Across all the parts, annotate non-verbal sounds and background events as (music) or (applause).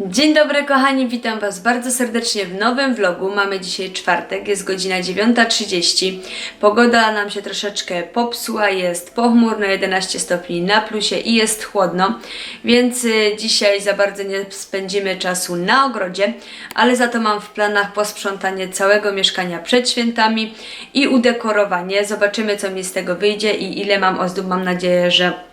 Dzień dobry kochani, witam Was bardzo serdecznie w nowym vlogu. Mamy dzisiaj czwartek, jest godzina 9.30. Pogoda nam się troszeczkę popsuła, jest pochmurno 11 stopni na plusie i jest chłodno, więc y, dzisiaj za bardzo nie spędzimy czasu na ogrodzie, ale za to mam w planach posprzątanie całego mieszkania przed świętami i udekorowanie. Zobaczymy co mi z tego wyjdzie i ile mam ozdób. Mam nadzieję, że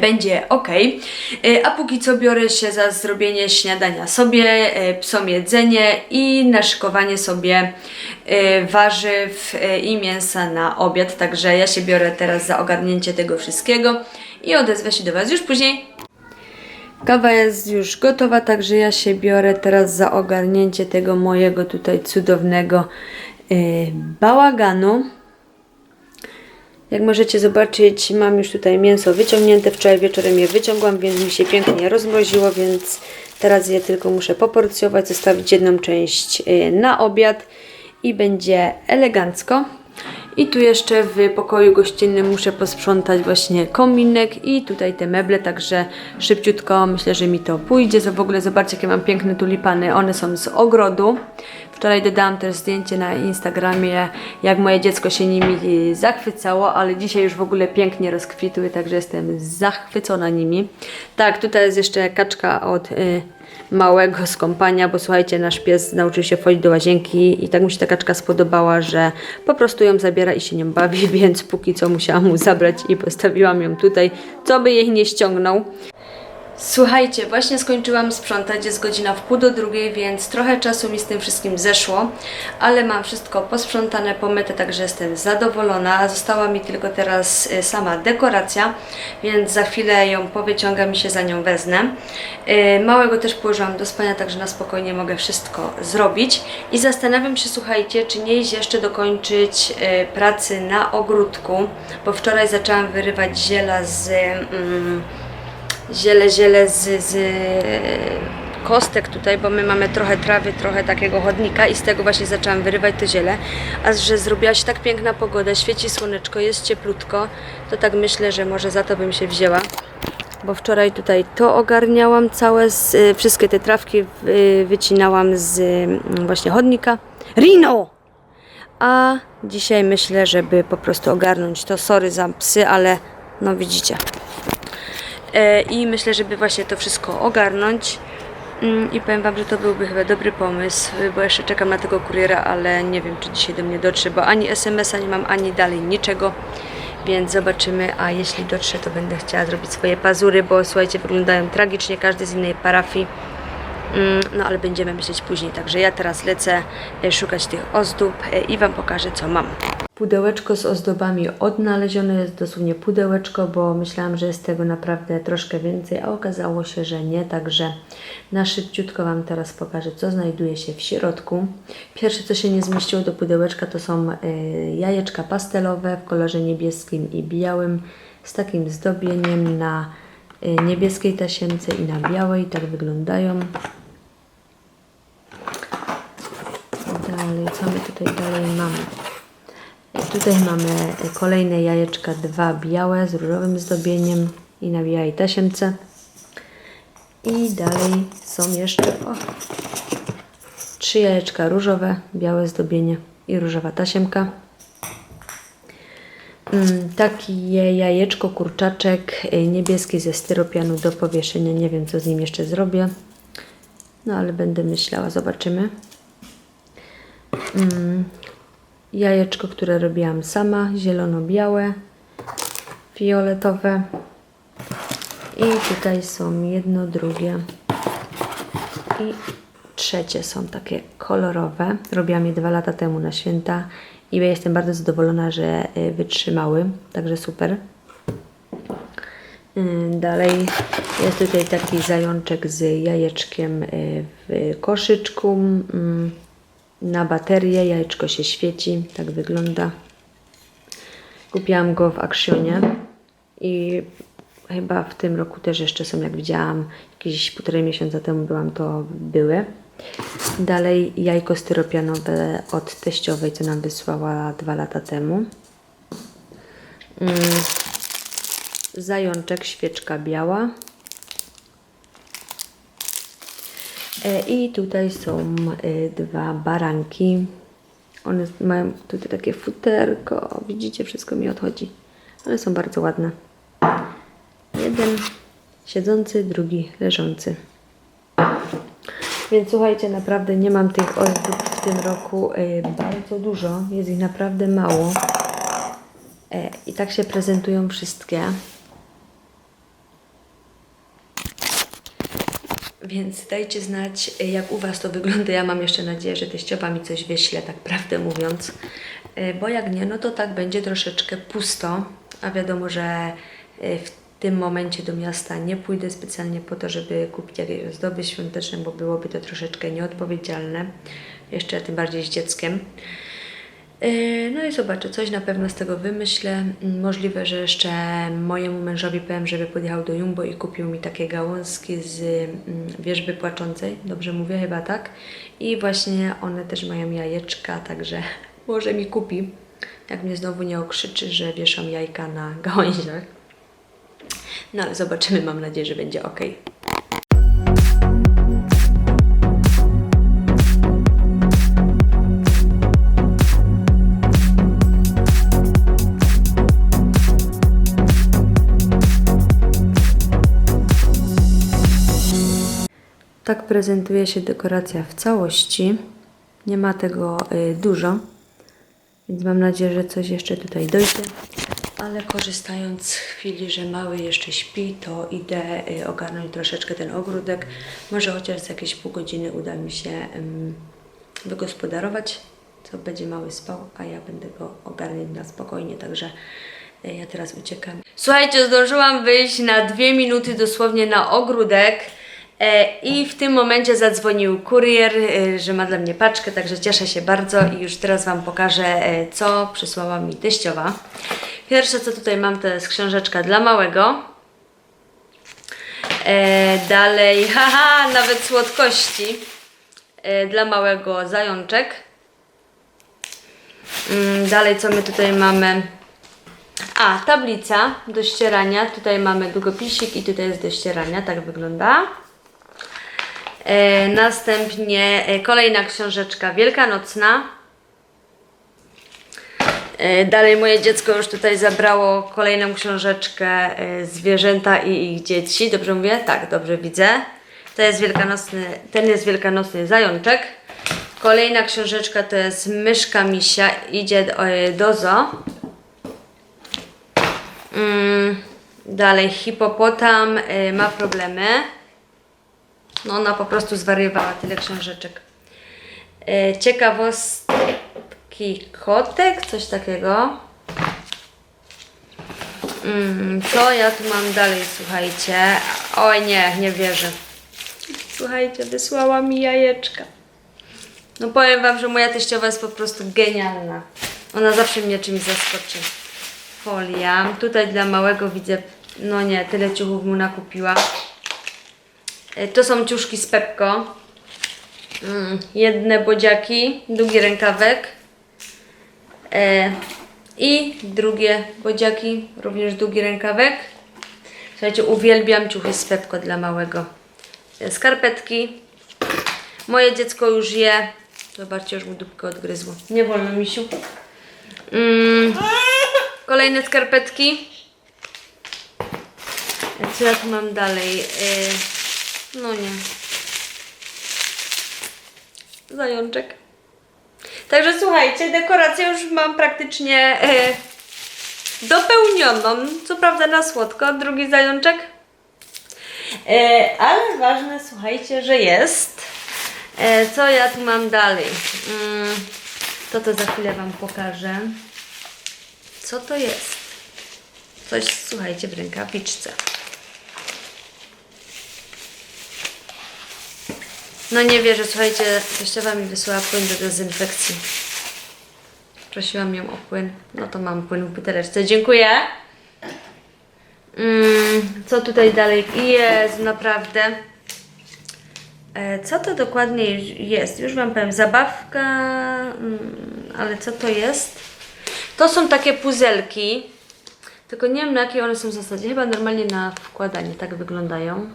będzie ok. E, a póki co biorę się za zrobienie śniadania sobie, e, psom jedzenie i naszykowanie sobie e, warzyw e, i mięsa na obiad. Także ja się biorę teraz za ogarnięcie tego wszystkiego i odezwę się do Was już później. Kawa jest już gotowa, także ja się biorę teraz za ogarnięcie tego mojego tutaj cudownego e, bałaganu. Jak możecie zobaczyć, mam już tutaj mięso wyciągnięte. Wczoraj wieczorem je wyciągłam, więc mi się pięknie rozmroziło, więc teraz je tylko muszę poporcjować, zostawić jedną część y, na obiad i będzie elegancko. I tu jeszcze w pokoju gościnnym muszę posprzątać właśnie kominek i tutaj te meble, także szybciutko myślę, że mi to pójdzie. W ogóle zobaczcie, jakie mam piękne tulipany. One są z ogrodu. Wczoraj dodałam też zdjęcie na Instagramie, jak moje dziecko się nimi y, zachwycało, ale dzisiaj już w ogóle pięknie rozkwitły, także jestem zachwycona nimi. Tak, tutaj jest jeszcze kaczka od y, małego skąpania, bo słuchajcie, nasz pies nauczył się wchodzić do łazienki i tak mu się ta kaczka spodobała, że po prostu ją zabiera i się nią bawi, (laughs) więc póki co musiałam mu zabrać i postawiłam ją tutaj, co by jej nie ściągnął. Słuchajcie, właśnie skończyłam sprzątać, jest godzina w pół do drugiej, więc trochę czasu mi z tym wszystkim zeszło, ale mam wszystko posprzątane, pomyte, także jestem zadowolona. Została mi tylko teraz y, sama dekoracja, więc za chwilę ją powyciągam i się za nią wezmę. Y, Małego też położyłam do spania, także na spokojnie mogę wszystko zrobić. I zastanawiam się, słuchajcie, czy nie iść jeszcze dokończyć y, pracy na ogródku, bo wczoraj zaczęłam wyrywać ziela z... Mm, ziele, ziele z, z kostek tutaj, bo my mamy trochę trawy, trochę takiego chodnika i z tego właśnie zaczęłam wyrywać to ziele. A że zrobiła się tak piękna pogoda, świeci słoneczko, jest cieplutko, to tak myślę, że może za to bym się wzięła. Bo wczoraj tutaj to ogarniałam całe, z, y, wszystkie te trawki y, wycinałam z y, właśnie chodnika. Rino! A dzisiaj myślę, żeby po prostu ogarnąć to. Sorry za psy, ale no widzicie. E, I myślę, żeby właśnie to wszystko ogarnąć. Mm, I powiem Wam, że to byłby chyba dobry pomysł, bo jeszcze czekam na tego kuriera, ale nie wiem, czy dzisiaj do mnie dotrze, bo ani SMS-a nie mam, ani dalej niczego. Więc zobaczymy, a jeśli dotrze, to będę chciała zrobić swoje pazury, bo słuchajcie, wyglądają tragicznie, każdy z innej parafii. Mm, No ale będziemy myśleć później, także ja teraz lecę e, szukać tych ozdób e, i Wam pokażę, co mam. Pudełeczko z ozdobami odnalezione jest dosłownie pudełeczko, bo myślałam, że jest tego naprawdę troszkę więcej, a okazało się, że nie, także na szybciutko Wam teraz pokażę, co znajduje się w środku. Pierwsze, co się nie zmieściło do pudełeczka, to są e, jajeczka pastelowe w kolorze niebieskim i białym, z takim zdobieniem na e, niebieskiej tasiemce i na białej, tak wyglądają. Dalej, co my tutaj dalej mamy? Tutaj mamy kolejne jajeczka, dwa białe z różowym zdobieniem i na białej tasiemce. I dalej są jeszcze o, trzy jajeczka różowe, białe zdobienie i różowa tasiemka. Mm, Takie jajeczko, kurczaczek y, niebieski ze styropianu do powieszenia. Nie wiem, co z nim jeszcze zrobię. No, ale będę myślała, zobaczymy. Mm, Jajeczko, które robiłam sama, zielono-białe, fioletowe. I tutaj są jedno, drugie i trzecie są takie kolorowe. Robiłam je dwa lata temu na święta i jestem bardzo zadowolona, że y, wytrzymały, także super. Y, Dalej jest tutaj taki zajączek z jajeczkiem y, w koszyczku. Na baterię jajeczko się świeci, tak wygląda. Kupiłam go w Actionie i chyba w tym roku też jeszcze są, jak widziałam, jakieś półtorej miesiąca temu byłam, to były. Dalej jajko styropianowe od teściowej, co nam wysłała dwa lata temu. Mm, Zajączek, świeczka biała. E, I tutaj są e, dwa baranki. One mają tutaj takie futerko. Widzicie, wszystko mi odchodzi. Ale są bardzo ładne. Jeden siedzący, drugi leżący. Więc słuchajcie, naprawdę nie mam tych ozdób w tym roku e, bardzo dużo. Jest ich naprawdę mało. E, I tak się prezentują wszystkie. Więc dajcie znać, jak u Was to wygląda. Ja mam jeszcze nadzieję, że teściowa mi coś wyśle, tak prawdę mówiąc. E, Bo jak nie, no to tak będzie troszeczkę pusto. A wiadomo, że e, w tym momencie do miasta nie pójdę specjalnie po to, żeby kupić jakieś ozdoby świąteczne, bo byłoby to troszeczkę nieodpowiedzialne. Jeszcze tym bardziej z dzieckiem. Yy, No i zobaczę, coś na pewno z tego wymyślę. Mm, Możliwe, że jeszcze mojemu mężowi powiem, żeby podjechał do Jumbo i kupił mi takie gałązki z mm, wierzby płaczącej. Dobrze mówię, chyba tak. I właśnie one też mają jajeczka, także (laughs) może mi kupi. Jak mnie znowu nie okrzyczy, że wieszam jajka na gałęziach. No ale zobaczymy, mam nadzieję, że będzie ok. Prezentuje się dekoracja w całości. Nie ma tego y, dużo, więc mam nadzieję, że coś jeszcze tutaj dojdzie. Ale korzystając z chwili, że mały jeszcze śpi, to idę y, ogarnąć troszeczkę ten ogródek. Może chociaż za jakieś pół godziny uda mi się wygospodarować, co będzie mały spał, a ja będę go ogarniać na spokojnie, także y, ja teraz uciekam. Słuchajcie, zdążyłam wyjść na dwie minuty dosłownie na ogródek. E, I w tym momencie zadzwonił kurier, e, że ma dla mnie paczkę, także cieszę się bardzo i już teraz Wam pokażę, e, co przysłała mi teściowa. Pierwsze, co tutaj mam, to jest książeczka dla małego. Dalej, (laughs) haha, nawet słodkości dla małego zajączek. Mm, dalej, co my tutaj mamy? A, tablica do ścierania. Tutaj mamy długopisik i tutaj jest do ścierania. Tak wygląda. E, następnie e, kolejna książeczka wielkanocna. E, dalej moje dziecko już tutaj zabrało kolejną książeczkę Zwierzęta i ich dzieci. Dobrze mówię? Tak, dobrze widzę. To jest wielkanocny, ten jest wielkanocny zajączek. Kolejna książeczka to jest Myszka Misia. Idzie do, zoo. Mm, dalej hipopotam ma problemy. No ona po prostu zwariowała tyle książeczek. Y, ciekawostki kotek, coś takiego. Mm, co ja tu mam dalej, słuchajcie? Oj nie, nie wierzę. Słuchajcie, wysłała mi jajeczka. No powiem Wam, że moja teściowa jest po prostu genialna. Ona zawsze mnie czymś zaskoczy. Folia. Tutaj dla małego widzę, no nie, tyle ciuchów mu nakupiła. E, To są ciuszki z Pepko. Mm, jedne bodziaki, długi rękawek. E, I drugie bodziaki, również długi rękawek. Słuchajcie, uwielbiam ciuchy z Pepko dla małego. E, Skarpetki. Moje dziecko już je. Zobaczcie, już mu dupkę odgryzło. Nie wolno, misiu. Mm, kolejne skarpetki. Co ja tu mam dalej? No nie. Zajączek. Także słuchajcie, dekorację już mam praktycznie yy, dopełnioną. Co prawda na słodko. Drugi zajączek. E, ale ważne, słuchajcie, że jest. E, co ja tu mam dalej? Mm, to to za chwilę Wam pokażę. Co to jest? Coś, słuchajcie, w rękawiczce. No nie wierzę, słuchajcie, teściowa mi wysłała płyn do dezynfekcji. Prosiłam ją o płyn. No to mam płyn w buteleczce. Dziękuję. Mm, co tutaj dalej jest naprawdę? E, co to dokładnie jest? Już Wam powiem. Zabawka, mm, ale co to jest? To są takie puzelki. Tylko nie wiem na jakiej one są zasadzie. Chyba normalnie na wkładanie tak wyglądają.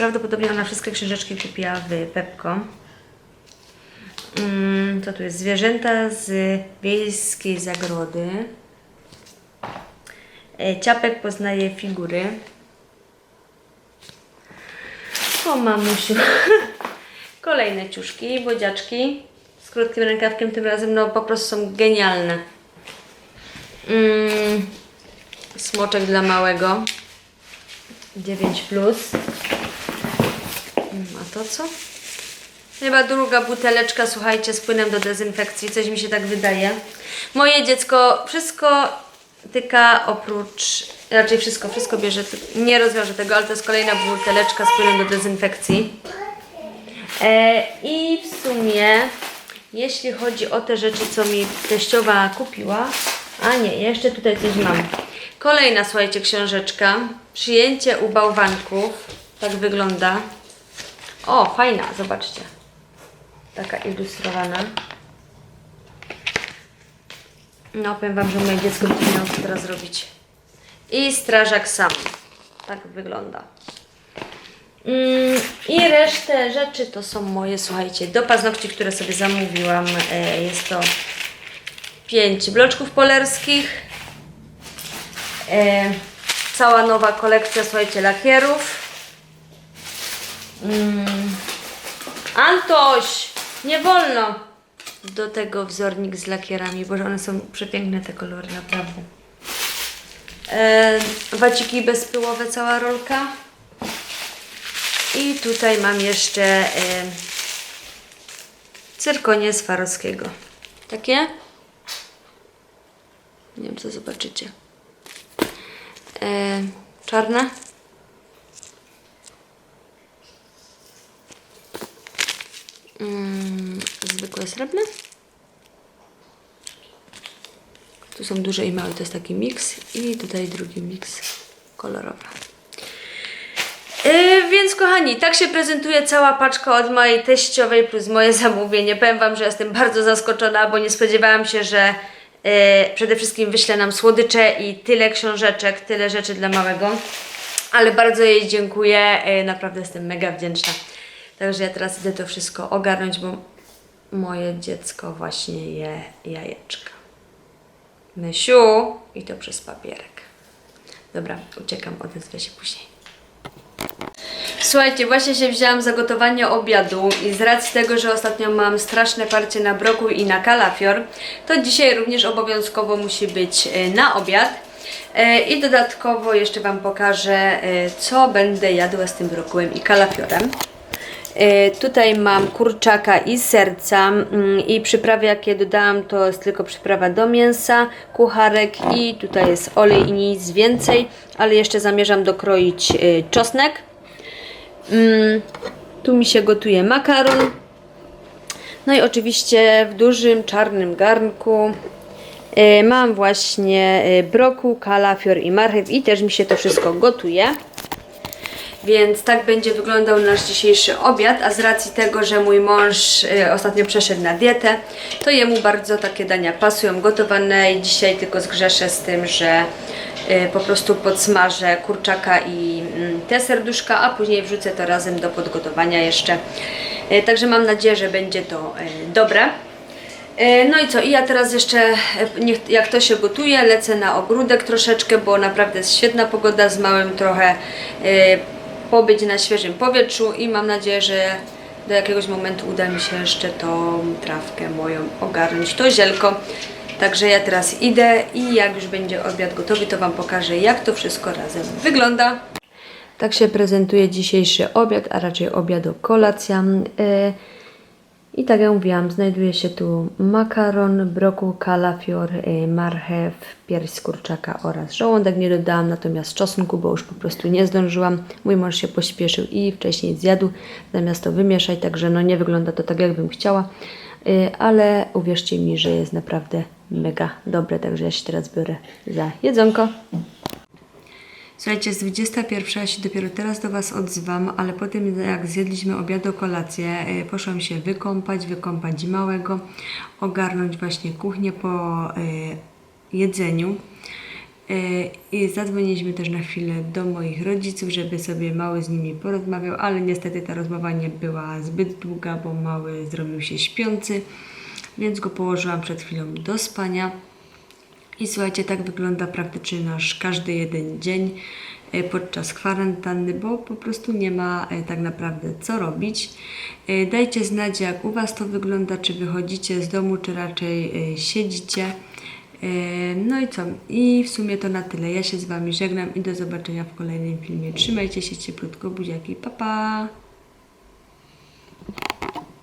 Prawdopodobnie ona wszystkie książeczki kupiła w Pepko. Mm, co tu jest? Zwierzęta z wiejskiej zagrody. E, Ciapek poznaje figury. O mamusiu. (laughs) Kolejne ciuszki, bodziaczki z krótkim rękawkiem tym razem, no po prostu są genialne. Mm, smoczek dla małego. 9 plus. A to co? Chyba druga buteleczka, słuchajcie, z płynem do dezynfekcji, coś mi się tak wydaje. Moje dziecko wszystko tyka oprócz, raczej wszystko, wszystko bierze, nie rozwiąże tego, ale to jest kolejna buteleczka z płynem do dezynfekcji. E, I w sumie, jeśli chodzi o te rzeczy, co mi teściowa kupiła, a nie, jeszcze tutaj coś mam. Kolejna, słuchajcie, książeczka. Przyjęcie u bałwanków. Tak wygląda. O, fajna, zobaczcie. Taka ilustrowana. No, powiem Wam, że moje dziecko by miało co teraz robić. I strażak sam. Tak wygląda. Mm, I resztę rzeczy to są moje, słuchajcie, do paznokci, które sobie zamówiłam. E, Jest to pięć bloczków polerskich. E, Cała nowa kolekcja, słuchajcie, lakierów. Mm. Antoś! Nie wolno! Do tego wzornik z lakierami, bo one są przepiękne te kolory, naprawdę. E, waciki bezpyłowe, cała rolka. I tutaj mam jeszcze e, cyrkonie z Farowskiego. Takie? Nie wiem, co zobaczycie. E, czarne? Mm, zwykłe srebrne? Tu są duże i małe, to jest taki miks. I tutaj drugi miks kolorowy. Yy, więc kochani, tak się prezentuje cała paczka od mojej teściowej plus moje zamówienie. Powiem Wam, że jestem bardzo zaskoczona, bo nie spodziewałam się, że yy, przede wszystkim wyśle nam słodycze i tyle książeczek, tyle rzeczy dla małego. Ale bardzo jej dziękuję, yy, naprawdę jestem mega wdzięczna. Także ja teraz idę to wszystko ogarnąć, bo moje dziecko właśnie je jajeczka. Mysiu i to przez papierek. Dobra, uciekam, odezwę się później. Słuchajcie, właśnie się wzięłam za gotowanie obiadu i z racji tego, że ostatnio mam straszne parcie na broku i na kalafior, to dzisiaj również obowiązkowo musi być e, na obiad. E, I dodatkowo jeszcze Wam pokażę, e, co będę jadła z tym brokułem i kalafiorem. E, Tutaj mam kurczaka i serca mm, i przyprawy jakie dodałam to jest tylko przyprawa do mięsa, kucharek i tutaj jest olej i nic więcej, ale jeszcze zamierzam dokroić e, czosnek. Mm, Tu mi się gotuje makaron. No i oczywiście w dużym czarnym garnku e, mam właśnie brokuł, kalafior i marchew i też mi się to wszystko gotuje. Więc tak będzie wyglądał nasz dzisiejszy obiad, a z racji tego, że mój mąż y, ostatnio przeszedł na dietę, to jemu bardzo takie dania pasują gotowane i dzisiaj tylko zgrzeszę z tym, że y, po prostu podsmażę kurczaka i mm, te serduszka, a później wrzucę to razem do podgotowania jeszcze. Y, Także mam nadzieję, że będzie to dobre. No i co, i ja teraz jeszcze, jak to się gotuje, lecę na ogródek troszeczkę, bo naprawdę jest świetna pogoda, z małym trochę pobyć na świeżym powietrzu i mam nadzieję, że do jakiegoś momentu uda mi się jeszcze tą trawkę moją ogarnąć, to zielko. Także ja teraz idę i jak już będzie obiad gotowy, to Wam pokażę, jak to wszystko razem wygląda. Tak się prezentuje dzisiejszy obiad, a raczej obiadu kolacja. E, i tak jak mówiłam, znajduje się tu makaron, brokuł, kalafior, y, marchew, pierś z kurczaka oraz żołądek. Nie dodałam natomiast czosnku, bo już po prostu nie zdążyłam. Mój mąż się pośpieszył i wcześniej zjadł, zamiast to wymieszać, także no nie wygląda to tak, jakbym chciała. Y, Ale uwierzcie mi, że jest naprawdę mega dobre, także ja się teraz biorę za jedzonko. Słuchajcie, jest 21, ja się dopiero teraz do Was odzywam, ale po tym jak zjedliśmy obiad kolację, y, poszłam się wykąpać, wykąpać małego, ogarnąć właśnie kuchnię po y, jedzeniu. E, I zadzwoniliśmy też na chwilę do moich rodziców, żeby sobie mały z nimi porozmawiał, ale niestety ta rozmowa nie była zbyt długa, bo mały zrobił się śpiący, więc go położyłam przed chwilą do spania. I słuchajcie, tak wygląda praktycznie nasz każdy jeden dzień e, podczas kwarantanny, bo po prostu nie ma e, tak naprawdę co robić. E, Dajcie znać, jak u Was to wygląda, czy wychodzicie z domu, czy raczej siedzicie. No i co? I w sumie to na tyle. Ja się z Wami żegnam i do zobaczenia w kolejnym filmie. Trzymajcie się cieplutko, buziaki, pa pa!